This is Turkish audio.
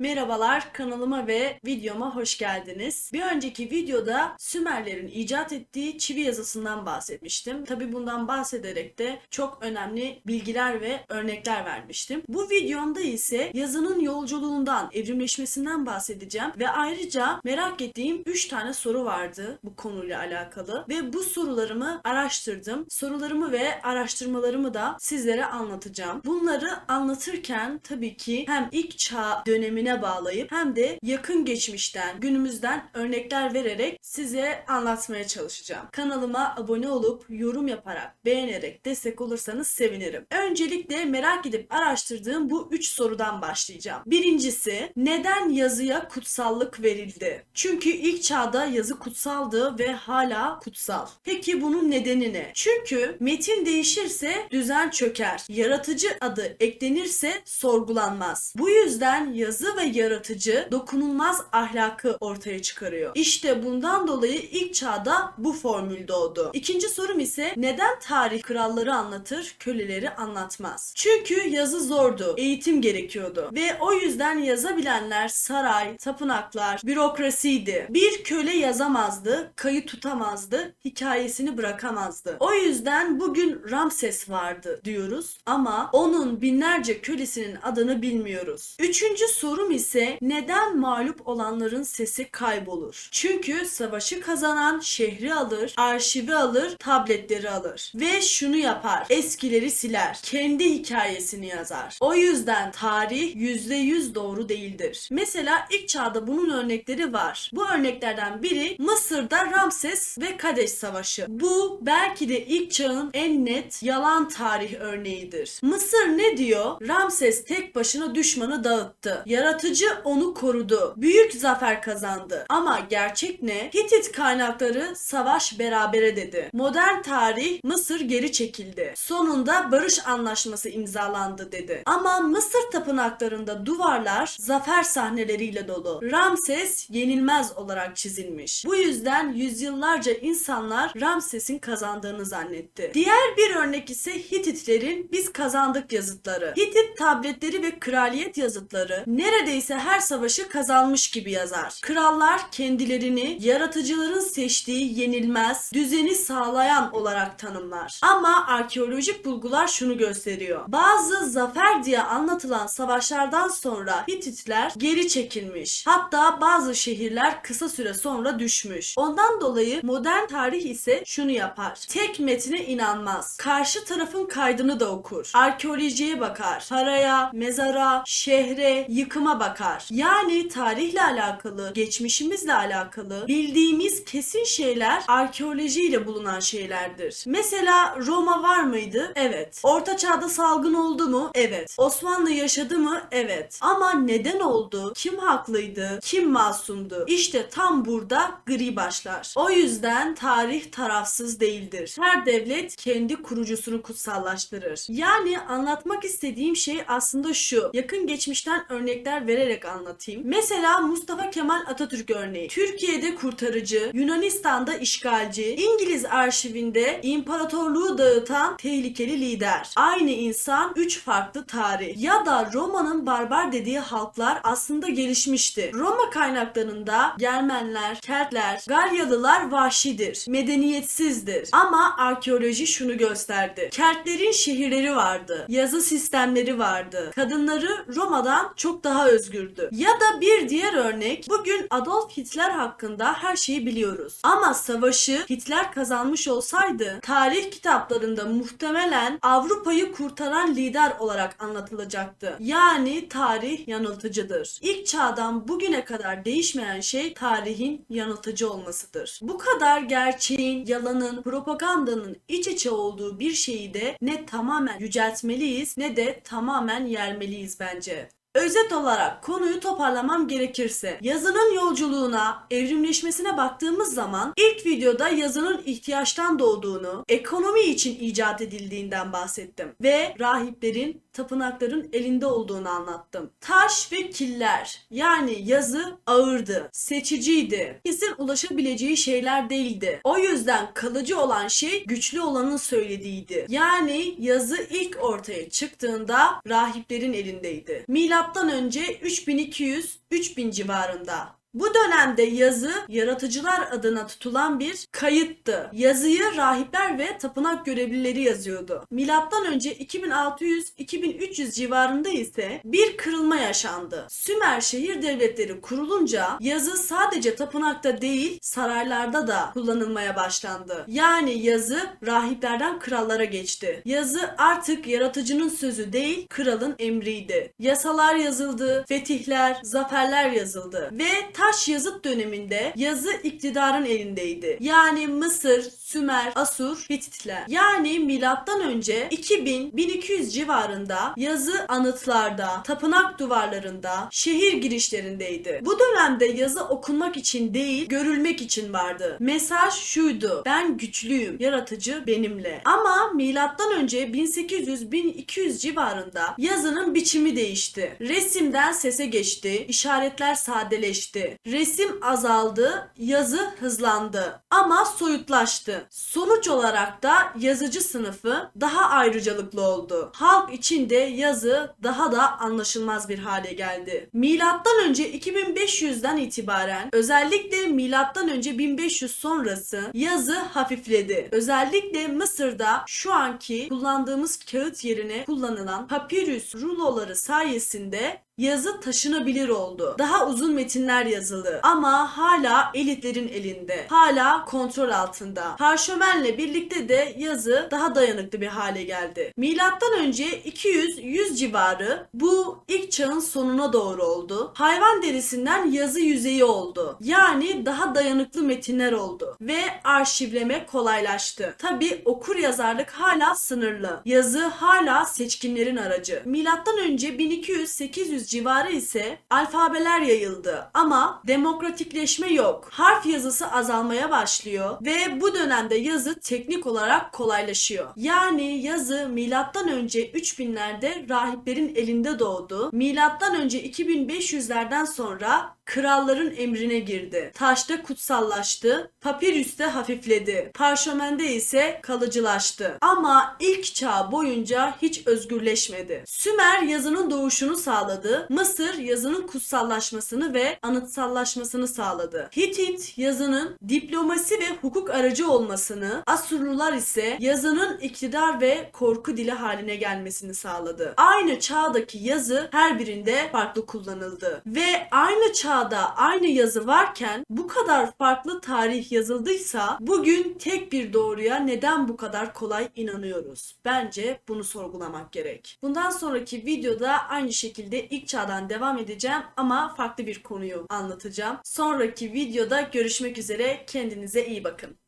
Merhabalar kanalıma ve videoma hoş geldiniz. Bir önceki videoda Sümerlerin icat ettiği çivi yazısından bahsetmiştim. Tabi bundan bahsederek de çok önemli bilgiler ve örnekler vermiştim. Bu videomda ise yazının yolculuğundan, evrimleşmesinden bahsedeceğim ve ayrıca merak ettiğim 3 tane soru vardı bu konuyla alakalı ve bu sorularımı araştırdım. Sorularımı ve araştırmalarımı da sizlere anlatacağım. Bunları anlatırken tabii ki hem ilk çağ dönemine bağlayıp hem de yakın geçmişten, günümüzden örnekler vererek size anlatmaya çalışacağım. Kanalıma abone olup yorum yaparak, beğenerek destek olursanız sevinirim. Öncelikle merak edip araştırdığım bu 3 sorudan başlayacağım. Birincisi, neden yazıya kutsallık verildi? Çünkü ilk çağda yazı kutsaldı ve hala kutsal. Peki bunun nedeni ne? Çünkü metin değişirse düzen çöker. Yaratıcı adı eklenirse sorgulanmaz. Bu yüzden yazı ve yaratıcı dokunulmaz ahlakı ortaya çıkarıyor. İşte bundan dolayı ilk çağda bu formül doğdu. İkinci sorum ise neden tarih kralları anlatır, köleleri anlatmaz? Çünkü yazı zordu, eğitim gerekiyordu ve o yüzden yazabilenler saray, tapınaklar, bürokrasiydi. Bir köle yazamazdı, kayıt tutamazdı, hikayesini bırakamazdı. O yüzden bugün Ramses vardı diyoruz ama onun binlerce kölesinin adını bilmiyoruz. Üçüncü sorum ise neden mağlup olanların sesi kaybolur? Çünkü savaşı kazanan şehri alır, arşivi alır, tabletleri alır ve şunu yapar. Eskileri siler. Kendi hikayesini yazar. O yüzden tarih %100 doğru değildir. Mesela ilk çağda bunun örnekleri var. Bu örneklerden biri Mısır'da Ramses ve Kadeş Savaşı. Bu belki de ilk çağın en net yalan tarih örneğidir. Mısır ne diyor? Ramses tek başına düşmanı dağıttı. Yaratıcı onu korudu. Büyük zafer kazandı. Ama gerçek ne? Hitit kaynakları savaş berabere dedi. Modern tarih Mısır geri çekildi. Sonunda barış anlaşması imzalandı dedi. Ama Mısır tapınaklarında duvarlar zafer sahneleriyle dolu. Ramses yenilmez olarak çizilmiş. Bu yüzden yüzyıllarca insanlar Ramses'in kazandığını zannetti. Diğer bir örnek ise Hititlerin biz kazandık yazıtları. Hitit tabletleri ve kraliyet yazıtları neredeyse her savaşı kazanmış gibi yazar. Krallar kendilerini yaratıcıların seçtiği yenilmez, düzeni sağlayan olarak tanımlar. Ama arkeolojik bulgular şunu gösteriyor. Bazı zafer diye anlatılan savaşlardan sonra Hititler geri çekilmiş. Hatta bazı şehirler kısa süre sonra düşmüş. Ondan dolayı modern tarih ise şunu yapar. Tek metne inanmaz. Karşı tarafın kaydını da okur. Arkeolojiye bakar. Paraya, mezara, şehre, yıkıma bakar. Yani tarihle alakalı, geçmişimizle alakalı bildiğimiz kesin şeyler arkeolojiyle bulunan şeylerdir. Mesela Roma var mıydı? Evet. Orta çağda salgın oldu mu? Evet. Osmanlı yaşadı mı? Evet. Ama neden oldu? Kim haklıydı? Kim masumdu? İşte tam burada gri başlar. O yüzden tarih tarafsız değildir. Her devlet kendi kurucusunu kutsallaştırır. Yani anlatmak istediğim şey aslında şu. Yakın geçmişten örnekler vererek anlatayım. Mesela Mustafa Kemal Atatürk örneği. Türkiye'de kurtarıcı, Yunanistan'da işgalci, İngiliz arşivinde imparatorluğu dağıtan tehlikeli lider. Aynı insan 3 farklı tarih. Ya da Roma'nın barbar dediği halklar aslında gelişmişti. Roma kaynaklarında Germenler, Keltler, Galyalılar vahşidir, medeniyetsizdir. Ama arkeoloji şunu gösterdi. Keltlerin şehirleri vardı, yazı sistemleri vardı. Kadınları Roma'dan çok daha özgürdü. Ya da bir diğer örnek, bugün Adolf Hitler hakkında her şeyi biliyoruz. Ama savaşı Hitler kazanmış olsaydı tarih kitaplarında muhtemelen Avrupa'yı kurtaran lider olarak anlatılacaktı. Yani tarih yanıltıcıdır. İlk çağdan bugüne kadar değişmeyen şey tarihin yanıltıcı olmasıdır. Bu kadar gerçeğin, yalanın, propagandanın iç içe olduğu bir şeyi de ne tamamen yüceltmeliyiz ne de tamamen yermeliyiz bence. Özet olarak konuyu toparlamam gerekirse yazının yolculuğuna, evrimleşmesine baktığımız zaman ilk videoda yazının ihtiyaçtan doğduğunu, ekonomi için icat edildiğinden bahsettim ve rahiplerin, tapınakların elinde olduğunu anlattım. Taş ve killer yani yazı ağırdı, seçiciydi, kesin ulaşabileceği şeyler değildi. O yüzden kalıcı olan şey güçlü olanın söylediğiydi. Yani yazı ilk ortaya çıktığında rahiplerin elindeydi. Milat milattan önce 3200-3000 civarında. Bu dönemde yazı yaratıcılar adına tutulan bir kayıttı. Yazıyı rahipler ve tapınak görevlileri yazıyordu. Milattan önce 2600-2300 civarında ise bir kırılma yaşandı. Sümer şehir devletleri kurulunca yazı sadece tapınakta değil saraylarda da kullanılmaya başlandı. Yani yazı rahiplerden krallara geçti. Yazı artık yaratıcının sözü değil kralın emriydi. Yasalar yazıldı, fetihler, zaferler yazıldı ve taş yazıt döneminde yazı iktidarın elindeydi. Yani Mısır, Sümer, Asur, Hititler. Yani milattan önce 2000-1200 civarında yazı anıtlarda, tapınak duvarlarında, şehir girişlerindeydi. Bu dönemde yazı okunmak için değil, görülmek için vardı. Mesaj şuydu. Ben güçlüyüm, yaratıcı benimle. Ama milattan önce 1800-1200 civarında yazının biçimi değişti. Resimden sese geçti, işaretler sadeleşti. Resim azaldı, yazı hızlandı ama soyutlaştı. Sonuç olarak da yazıcı sınıfı daha ayrıcalıklı oldu. Halk içinde yazı daha da anlaşılmaz bir hale geldi. Milattan önce 2500'den itibaren özellikle milattan önce 1500 sonrası yazı hafifledi. Özellikle Mısır'da şu anki kullandığımız kağıt yerine kullanılan papirüs ruloları sayesinde yazı taşınabilir oldu. Daha uzun metinler yazılı ama hala elitlerin elinde. Hala kontrol altında. Parşömenle birlikte de yazı daha dayanıklı bir hale geldi. Milattan önce 200-100 civarı bu ilk çağın sonuna doğru oldu. Hayvan derisinden yazı yüzeyi oldu. Yani daha dayanıklı metinler oldu ve arşivleme kolaylaştı. Tabi okur yazarlık hala sınırlı. Yazı hala seçkinlerin aracı. Milattan önce 1200-800 civarı ise alfabeler yayıldı ama demokratikleşme yok. Harf yazısı azalmaya başlıyor ve bu dönemde yazı teknik olarak kolaylaşıyor. Yani yazı milattan önce 3000'lerde rahiplerin elinde doğdu. Milattan önce 2500'lerden sonra kralların emrine girdi. Taşta kutsallaştı, papirüste hafifledi, parşömende ise kalıcılaştı. Ama ilk çağ boyunca hiç özgürleşmedi. Sümer yazının doğuşunu sağladı, Mısır yazının kutsallaşmasını ve anıtsallaşmasını sağladı. Hitit yazının diplomasi ve hukuk aracı olmasını, Asurlular ise yazının iktidar ve korku dili haline gelmesini sağladı. Aynı çağdaki yazı her birinde farklı kullanıldı ve aynı çağ çağda aynı yazı varken bu kadar farklı tarih yazıldıysa bugün tek bir doğruya neden bu kadar kolay inanıyoruz? Bence bunu sorgulamak gerek. Bundan sonraki videoda aynı şekilde ilk çağdan devam edeceğim ama farklı bir konuyu anlatacağım. Sonraki videoda görüşmek üzere. Kendinize iyi bakın.